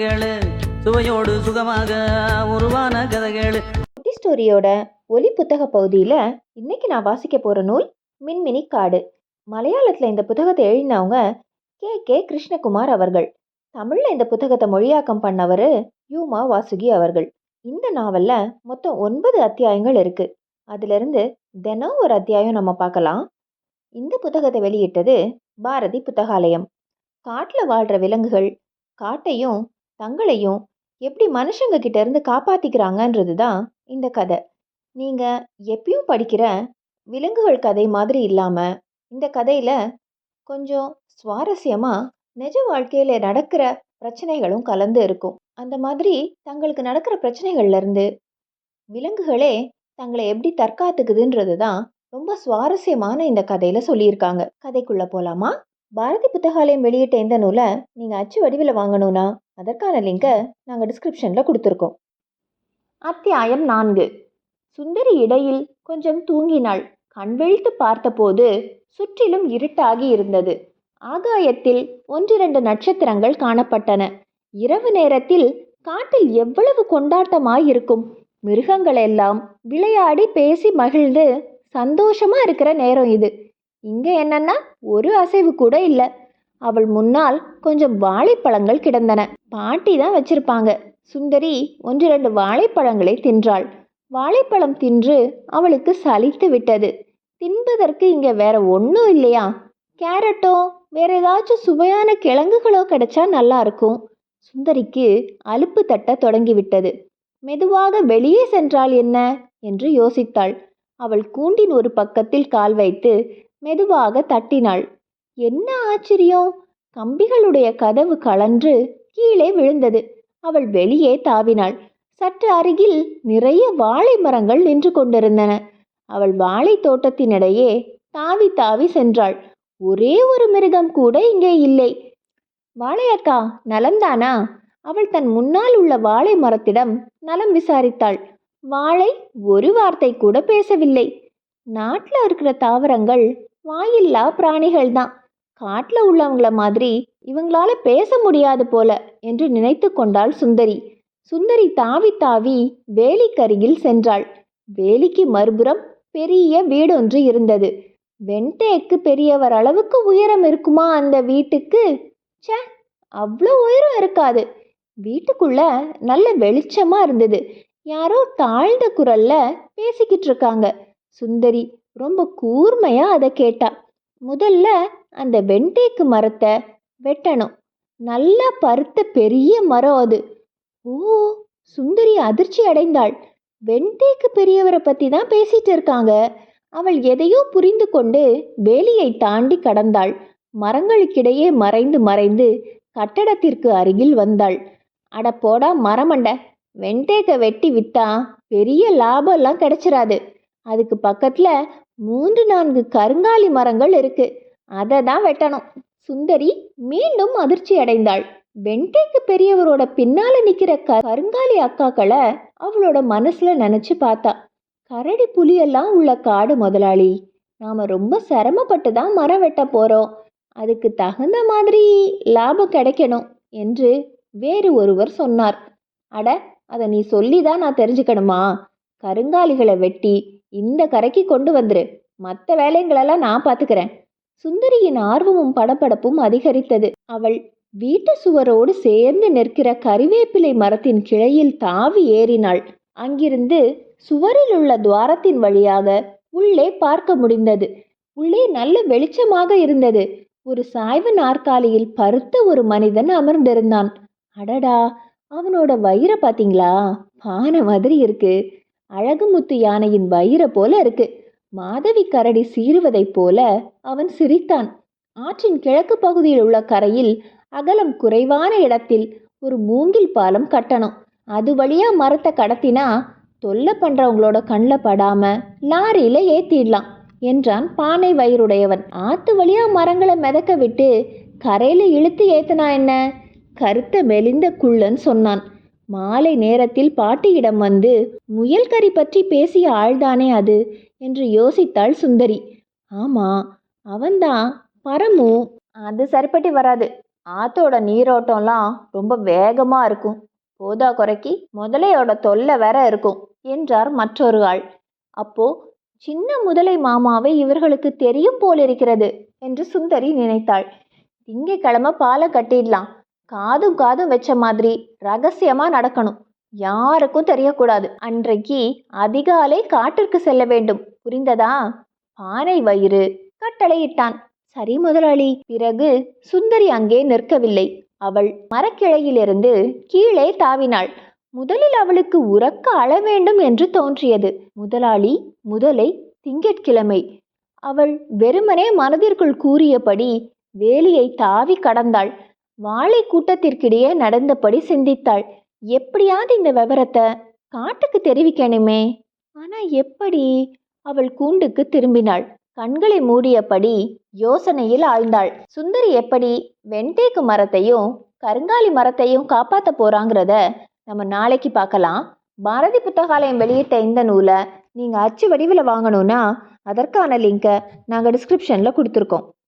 கதைகள் சுவையோடு சுகமாக உருவான கதைகள். குட்டி ஸ்டோரியோட ஒலி புத்தக பகுதியில் இன்னைக்கு நான் வாசிக்க போகிற நூல் மின்மினி காடு. மலையாளத்தில் இந்த புத்தகத்தை எழுதினவங்க கே. கே. கிருஷ்ணகுமார் அவர்கள். தமிழில் இந்த புத்தகத்தை மொழியாக்கம் பண்ணவர் யூமா வாசுகி அவர்கள். இந்த நாவலில் மொத்தம் ஒன்பது அத்தியாயங்கள் இருக்குது அதிலிருந்து தினம் ஒரு அத்தியாயம் நம்ம பார்க்கலாம். இந்த புத்தகத்தை வெளியிட்டது பாரதி புத்தகாலயம். காட்டில் வாழ்கிற விலங்குகள் காட்டையும் தங்களையும் எப்படி மனுஷங்க கிட்ட இருந்து காப்பாத்திக்கிறாங்கன்றது தான் இந்த கதை. நீங்கள் எப்பயும் படிக்கிற விலங்குகள் கதை மாதிரி இல்லாமல் இந்த கதையில் கொஞ்சம் சுவாரஸ்யமாக நிஜ வாழ்க்கையில் நடக்கிற பிரச்சனைகளும் கலந்து இருக்கும். அந்த மாதிரி தங்களுக்கு நடக்கிற பிரச்சனைகள்ல இருந்து விலங்குகளே தங்களை எப்படி தற்காத்துக்குதுன்றது தான் ரொம்ப சுவாரஸ்யமான இந்த கதையில் சொல்லியிருக்காங்க. கதைக்குள்ளே போகலாமா பாரதி புத்தகாலயம் வெளியிட்ட இந்த நூலை நீங்கள் அச்சு வடிவில் வாங்கணும்னா அதற்கான லிங்கை நாங்கள் டிஸ்கிரிப்ஷனில் கொடுத்துருக்கோம். அத்தியாயம் நான்கு. சுந்தரி இடையில் கொஞ்சம் தூங்கினாள். கண்விழித்து பார்த்தபோது சுற்றிலும் இருட்டாகி இருந்தது. ஆகாயத்தில் ஒன்றிரண்டு நட்சத்திரங்கள் காணப்பட்டன. இரவு நேரத்தில் காட்டில் எவ்வளவு கொண்டாட்டமாயிருக்கும். மிருகங்களெல்லாம் விளையாடி பேசி மகிழ்ந்து சந்தோஷமா இருக்கிற நேரம் இது. இங்கே என்னன்னா ஒரு அசைவு கூட இல்லை. அவள் முன்னால் கொஞ்சம் வாழைப்பழங்கள் கிடந்தன. பாட்டி தான் வச்சிருப்பாங்க. சுந்தரி ஒன்று ரெண்டு வாழைப்பழங்களை தின்றாள். வாழைப்பழம் தின்று அவளுக்கு சலித்து விட்டது. தின்பதற்கு இங்கே வேற ஒன்றும் இல்லையா? கேரட்டோ வேற ஏதாச்சும் சுவையான கிழங்குகளோ கிடைச்சா நல்லா இருக்கும். சுந்தரிக்கு அலுப்பு தட்ட தொடங்கிவிட்டது. மெதுவாக வெளியே சென்றால் என்ன? என்று யோசித்தாள். அவள் கூண்டின் ஒரு பக்கத்தில் கால் வைத்து மெதுவாக தட்டினாள். என்ன ஆச்சரியம்? கம்பிகளுடைய கதவு கலன்று கீழே விழுந்தது. அவள் வெளியே தாவினாள். சற்று அருகில் நிறைய வாழை மரங்கள் நின்று கொண்டிருந்தன. அவள் வாழை தோட்டத்தினிடையே தாவி தாவி சென்றாள். ஒரே ஒரு மிருகம் கூட இங்கே இல்லை. வாழையக்கா நலம்தானா? அவள் தன் முன்னால் உள்ள வாழை மரத்திடம் நலம் விசாரித்தாள். வாழை ஒரு வார்த்தை கூட பேசவில்லை. நாட்டில் இருக்கிற தாவரங்கள் வாயில்லா பிராணிகள் தான் காட்டில் உள்ளவங்கள மாதிரி இவங்களால பேச முடியாது போல என்று நினைத்து கொண்டாள் சுந்தரி. சுந்தரி தாவி தாவி வேலிக்கருகில் சென்றாள். வேலிக்கு மறுபுறம் பெரிய வீடொன்று இருந்தது. வெண்தேக்கு பெரியவர் அளவுக்கு உயரம் இருக்குமா அந்த வீட்டுக்கு? ச்சே அவ்வளோ உயரம் இருக்காது. வீட்டுக்குள்ள நல்ல வெளிச்சமா இருந்தது. யாரோ தாழ்ந்த குரல்ல பேசிக்கிட்டு இருக்காங்க. சுந்தரி ரொம்ப கூர்மையாக அதை கேட்டா. முதல்ல அந்த வெண்டேக்கு மரத்தை வெட்டணும். நல்லா பருத்த பெரிய மரம் அது. ஓ சுந்தரி அதிர்ச்சி அடைந்தாள். வெண்டேக்கு பெரியவரை பற்றி தான் பேசிட்டு இருக்காங்க. அவள் எதையோ புரிந்து கொண்டு வேலியை தாண்டி கடந்தாள். மரங்களுக்கிடையே மறைந்து மறைந்து கட்டடத்திற்கு அருகில் வந்தாள். அட போடா மரமண்ட. வெண்தேக்க வெட்டி வித்தா பெரிய லாபம்லாம் கிடைச்சிராது. அதுக்கு பக்கத்தில் மூன்று நான்கு கருங்காலி மரங்கள் இருக்கு. அதை தான் வெட்டணும். சுந்தரி மீண்டும் அதிர்ச்சி அடைந்தாள். வெண்டைக்கு பெரியவரோட பின்னால நிக்கிற க கருங்காலி அக்காக்களை அவளோட மனசுல நினைச்சு பார்த்தா. கரடி புலியெல்லாம் உள்ள காடு முதலாளி. நாம ரொம்ப சிரமப்பட்டு தான் மரம் வெட்ட போறோம். அதுக்கு தகுந்த மாதிரி லாபம் கிடைக்கணும் என்று வேறு ஒருவர் சொன்னார். அட அதை நீ சொல்லி தான் நான் தெரிஞ்சுக்கணுமா? கருங்காலிகளை வெட்டி இந்த கரைக்கு கொண்டு வந்துரு. மற்ற வேலைங்களெல்லாம் நான் பார்த்துக்கிறேன் சுந்தரியின் ஆர்வமும் படபடப்பும் அதிகரித்தது. அவள் வீட்டு சுவரோடு சேர்ந்து நிற்கிற கறிவேப்பிலை மரத்தின் கிளையில் தாவி ஏறினாள். அங்கிருந்து சுவரில் உள்ள துவாரத்தின் வழியாக உள்ளே பார்க்க முடிந்தது. உள்ளே நல்ல வெளிச்சமாக இருந்தது. ஒரு சாய்வு நாற்காலியில் பருத்த ஒரு மனிதன் அமர்ந்திருந்தான். அடடா அவனோட வயிறை பாத்தீங்களா? பானை மாதிரி இருக்கு. அழகுமுத்து யானையின் வயிறை போல இருக்கு. மாதவி கரடி சீறுவதைப் போல அவன் சிரித்தான். ஆற்றின் கிழக்கு பகுதியில் உள்ள கரையில் அகலம் குறைவான இடத்தில் ஒரு மூங்கில் பாலம் கட்டணும். அது வழியா மரத்தை கடத்தினா தொல்லை பண்றவங்களோட கண்ணில் படாம லாரியில ஏத்திடலாம் என்றான் பானை வயிறுடையவன். ஆத்து வழியா மரங்களை மிதக்க விட்டு கரையில இழுத்து ஏத்தனா என்ன? கருத்த மெலிந்த குள்ளன் சொன்னான். மாலை நேரத்தில் பாட்டியிடம் வந்து முயல் கறி பற்றி பேசிய ஆள்தானே அது? என்று யோசித்தாள் சுந்தரி. ஆமா அவன்தான். பரமு. அது சரிப்பட்டு வராது. ஆத்தோட நீரோட்டம்லாம் ரொம்ப வேகமாக இருக்கும். போதா குறைக்கு முதலையோட தொல்லை வேற இருக்கும் என்றார் மற்றொரு ஆள். அப்போ சின்ன முதலை மாமாவை இவர்களுக்கு தெரியும் போலிருக்கிறது என்று சுந்தரி நினைத்தாள். திங்கக்கிழமை பாலை கட்டிடலாம். காதும் காதும் வச்ச மாதிரி ரகசியமா நடக்கணும். யாருக்கும் தெரியக்கூடாது. அன்றைக்கு அதிகாலை காட்டிற்கு செல்ல வேண்டும். புரிந்ததா? பானை வயிறு கட்டளையிட்டான். சரி முதலாளி. பிறகு சுந்தரி அங்கே நிற்கவில்லை. அவள் மரக்கிளையிலிருந்து கீழே தாவினாள். முதலில் அவளுக்கு உறக்க அழ வேண்டும் என்று தோன்றியது. முதலாளி முதலை திங்கட்கிழமை. அவள் வெறுமனே மனதிற்குள் கூறியபடி வேலியை தாவி கடந்தாள். வாழை கூட்டத்திற்கிடையே நடந்தபடி சிந்தித்தாள். எப்படியாவது இந்த விவரத்தை காட்டுக்கு தெரிவிக்கணுமே. ஆனா எப்படி? அவள் கூண்டுக்கு திரும்பினாள். கண்களை மூடியபடி யோசனையில் ஆழ்ந்தாள். சுந்தரி எப்படி வெண்டேக்கு மரத்தையும் கருங்காலி மரத்தையும் காப்பாத்த போறாங்கிறத நம்ம நாளைக்கு பார்க்கலாம். பாரதி புத்தகாலயம் வெளியிட்ட இந்த நூலை நீங்கள் அச்சு வடிவில் வாங்கணும்னா அதற்கான லிங்கை நாங்கள் டிஸ்கிரிப்ஷனில் கொடுத்துருக்கோம்.